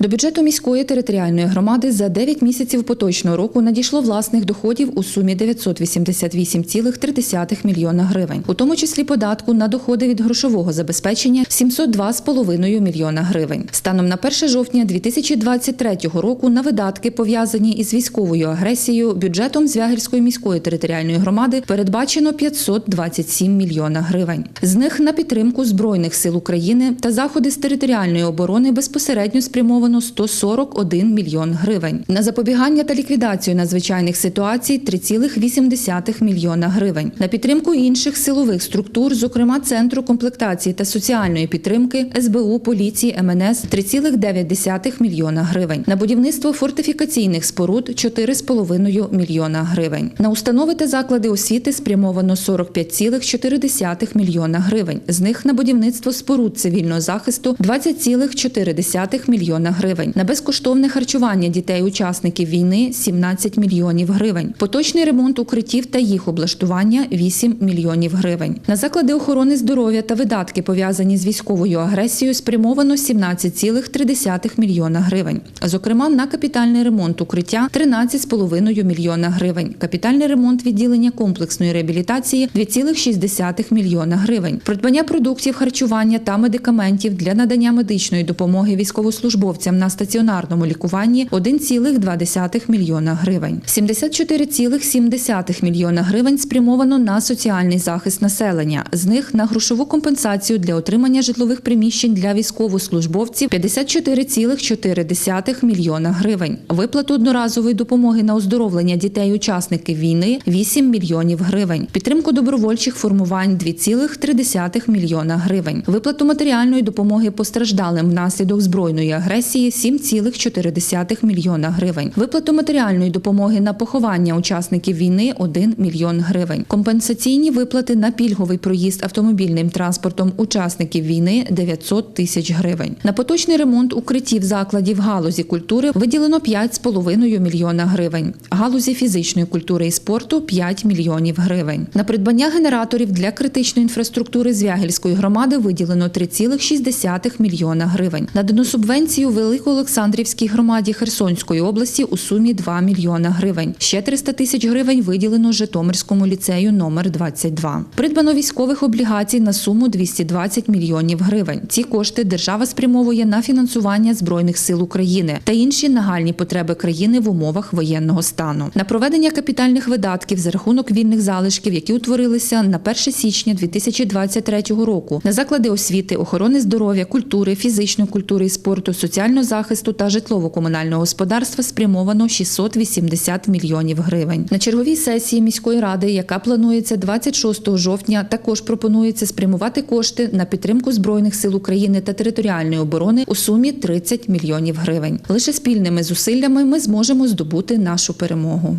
До бюджету міської територіальної громади за 9 місяців поточного року надійшло власних доходів у сумі 988,3 мільйона гривень, у тому числі податку на доходи від грошового забезпечення 702,5 мільйона гривень. Станом на 1 жовтня 2023 року на видатки, пов'язані із військовою агресією, бюджетом Звягельської міської територіальної громади передбачено 527 мільйона гривень. З них на підтримку збройних сил України та заходи з територіальної оборони безпосередньо спрямовано 141 мільйон гривень. На запобігання та ліквідацію надзвичайних ситуацій 3,8 мільйона гривень. На підтримку інших силових структур, зокрема Центру комплектації та соціальної підтримки, СБУ, поліції, МНС 3,9 мільйона гривень. На будівництво фортифікаційних споруд 4,5 мільйона гривень. На установи та заклади освіти спрямовано 45,4 мільйона гривень. З них на будівництво споруд цивільного захисту 20,4 мільйона гривень. На безкоштовне харчування дітей-учасників війни 17 мільйонів гривень. Поточний ремонт укриттів та їх облаштування 8 мільйонів гривень. На заклади охорони здоров'я та видатки пов'язані з військовою агресією спрямовано 17,3 мільйона гривень. Зокрема, на капітальний ремонт укриття 13,5 мільйона гривень. Капітальний ремонт відділення комплексної реабілітації 2,6 мільйона гривень. Придбання продуктів харчування та медикаментів для надання медичної допомоги військовослужбовцям на стаціонарному лікуванні 1,2 мільйона гривень. 74,7 мільйона гривень спрямовано на соціальний захист населення. З них на грошову компенсацію для отримання житлових приміщень для військовослужбовців 54,4 мільйона гривень. Виплату одноразової допомоги на оздоровлення дітей-учасників війни 8 мільйонів гривень. Підтримку добровольчих формувань 2,3 мільйона гривень. Виплату матеріальної допомоги постраждалим внаслідок збройної агресії 7,4 мільйона гривень. Виплату матеріальної допомоги на поховання учасників війни 1 мільйон гривень. Компенсаційні виплати на пільговий проїзд автомобільним транспортом учасників війни 900 тисяч гривень. На поточний ремонт укриттів закладів галузі культури виділено 5,5 мільйона гривень. Галузі фізичної культури і спорту 5 мільйонів гривень. На придбання генераторів для критичної інфраструктури Звягельської громади виділено 3,6 мільйона гривень. Надано субвенцію Великоолександрівській громаді Херсонської області у сумі 2 мільйона гривень. Ще 300 тисяч гривень виділено Житомирському ліцею номер 22. Придбано військових облігацій на суму 220 мільйонів гривень. Ці кошти держава спрямовує на фінансування збройних сил України та інші нагальні потреби країни в умовах воєнного стану. На проведення капітальних видатків за рахунок вільних залишків, які утворилися на 1 січня 2023 року, на заклади освіти, охорони здоров'я, культури, фізичної культури і спорту, соціального захисту та житлово-комунального господарства спрямовано 680 мільйонів гривень. На черговій сесії міської ради, яка планується 26 жовтня, також пропонується спрямувати кошти на підтримку збройних сил України та територіальної оборони у сумі 30 мільйонів гривень. Лише спільними зусиллями ми зможемо здобути нашу перемогу.